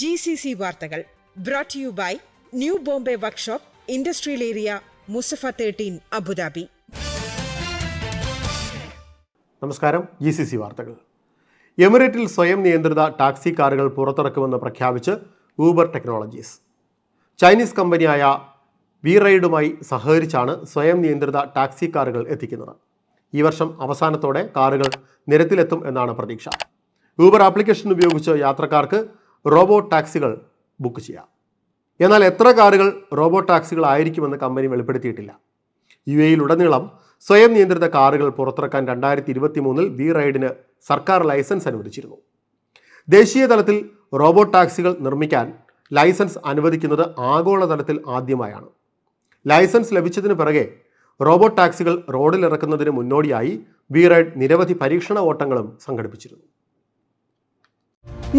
G C C വാർത്തകൾ brought you by new Bombay workshop industrial area Musaffah thirteen Abu Dhabi നമസ്കാരം. G C C വാർത്തകൾ. എമിറേറ്റിൽ സ്വയം നിയന്ത്രിത ടാക്സി കാറുകൾ പുറത്തിറക്കുമെന്ന് പ്രഖ്യാപിച്ച് ഊബർ ടെക്നോളജീസ് ചൈനീസ് കമ്പനിയായ വി റൈഡുമായി സഹകരിച്ചാണ് സ്വയം നിയന്ത്രിത ടാക്സി കാറുകൾ എത്തിക്കുന്നത്. ഈ വർഷം അവസാനത്തോടെ കാറുകൾ നിരത്തിലെത്തും എന്നാണ് പ്രതീക്ഷ. ഊബർ ആപ്ലിക്കേഷൻ ഉപയോഗിച്ച് യാത്രക്കാർക്ക് റോബോ ടാക്സികൾ ബുക്ക് ചെയ്യാം. എന്നാൽ എത്ര കാറുകൾ റോബോ ടാക്സികൾ ആയിരിക്കുമെന്ന് കമ്പനി വെളിപ്പെടുത്തിയിട്ടില്ല. യു എയിലുടനീളം സ്വയം നിയന്ത്രിത കാറുകൾ പുറത്തിറക്കാൻ രണ്ടായിരത്തി ഇരുപത്തി മൂന്നിൽ വി റൈഡിന് സർക്കാർ ലൈസൻസ് അനുവദിച്ചിരുന്നു. ദേശീയ തലത്തിൽ റോബോ ടാക്സികൾ നിർമ്മിക്കാൻ ലൈസൻസ് അനുവദിക്കുന്നത് ആഗോളതലത്തിൽ ആദ്യമായാണ്. ലൈസൻസ് ലഭിച്ചതിന് പിറകെ റോബോ ടാക്സികൾ റോഡിലിറക്കുന്നതിന് മുന്നോടിയായി വി റൈഡ് നിരവധി പരീക്ഷണ ഓട്ടങ്ങളും സംഘടിപ്പിച്ചിരുന്നു.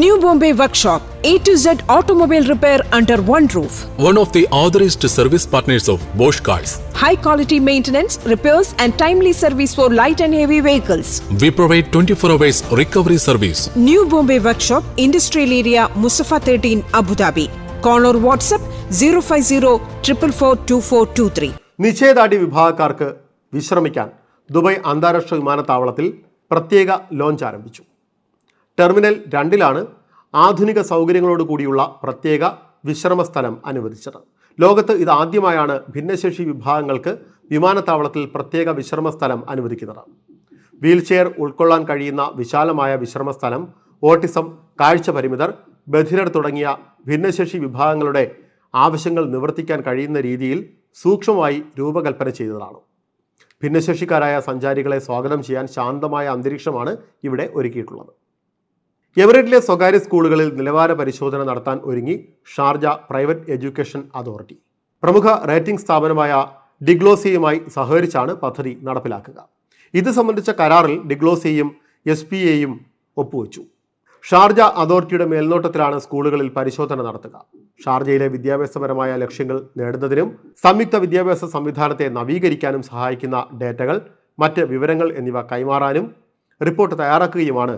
New Bombay Workshop, A to Z automobile repair under one roof. one of the authorized service partners of Bosch Cars. high quality maintenance, repairs, and timely service for light and heavy vehicles. We provide 24 hours recovery service. New Bombay Workshop, Industrial Area, Musafa 13, Abu Dhabi. Call or WhatsApp 050 444 നിശ്ചയദാർഢ്യ വിഭാഗക്കാർക്ക് വിശ്രമിക്കാൻ Dubai അന്താരാഷ്ട്ര വിമാനത്താവളത്തിൽ പ്രത്യേക launch ആരംഭിച്ചു terminal രണ്ടിലാണ് ആധുനിക സൗകര്യങ്ങളോട് കൂടിയുള്ള പ്രത്യേക വിശ്രമ സ്ഥലം അനുവദിച്ചത്. ലോകത്ത് ഇതാദ്യമായാണ് ഭിന്നശേഷി വിഭാഗങ്ങൾക്ക് വിമാനത്താവളത്തിൽ പ്രത്യേക വിശ്രമ സ്ഥലം അനുവദിക്കുന്നത്. വീൽചെയർ ഉൾക്കൊള്ളാൻ കഴിയുന്ന വിശാലമായ വിശ്രമ സ്ഥലം ഓട്ടിസം കാഴ്ച പരിമിതർ ബധിരർ തുടങ്ങിയ ഭിന്നശേഷി വിഭാഗങ്ങളുടെ ആവശ്യങ്ങൾ നിവർത്തിക്കാൻ കഴിയുന്ന രീതിയിൽ സൂക്ഷ്മമായി രൂപകൽപ്പന ചെയ്തതാണ്. ഭിന്നശേഷിക്കാരായ സഞ്ചാരികളെ സ്വാഗതം ചെയ്യാൻ ശാന്തമായ അന്തരീക്ഷമാണ് ഇവിടെ ഒരുക്കിയിട്ടുള്ളത്. എമിറേറ്റിലെ സ്വകാര്യ സ്കൂളുകളിൽ നിലവാര പരിശോധന നടത്താൻ ഒരുങ്ങി ഷാർജ പ്രൈവറ്റ് എഡ്യൂക്കേഷൻ അതോറിറ്റി. പ്രമുഖ റേറ്റിംഗ് സ്ഥാപനമായ ഡിഗ്ലോസിയുമായി സഹകരിച്ചാണ് പദ്ധതി നടപ്പിലാക്കുക. ഇത് സംബന്ധിച്ച കരാറിൽ ഡിഗ്ലോസിയും എസ് പി എയും ഒപ്പുവെച്ചു. ഷാർജ അതോറിറ്റിയുടെ മേൽനോട്ടത്തിലാണ് സ്കൂളുകളിൽ പരിശോധന നടത്തുക. ഷാർജയിലെ വിദ്യാഭ്യാസപരമായ ലക്ഷ്യങ്ങൾ നേടുന്നതിനും സംയുക്ത വിദ്യാഭ്യാസ സംവിധാനത്തെ നവീകരിക്കാനും സഹായിക്കുന്ന ഡേറ്റകൾ മറ്റ് വിവരങ്ങൾ എന്നിവ കൈമാറാനും റിപ്പോർട്ട് തയ്യാറാക്കുകയുമാണ്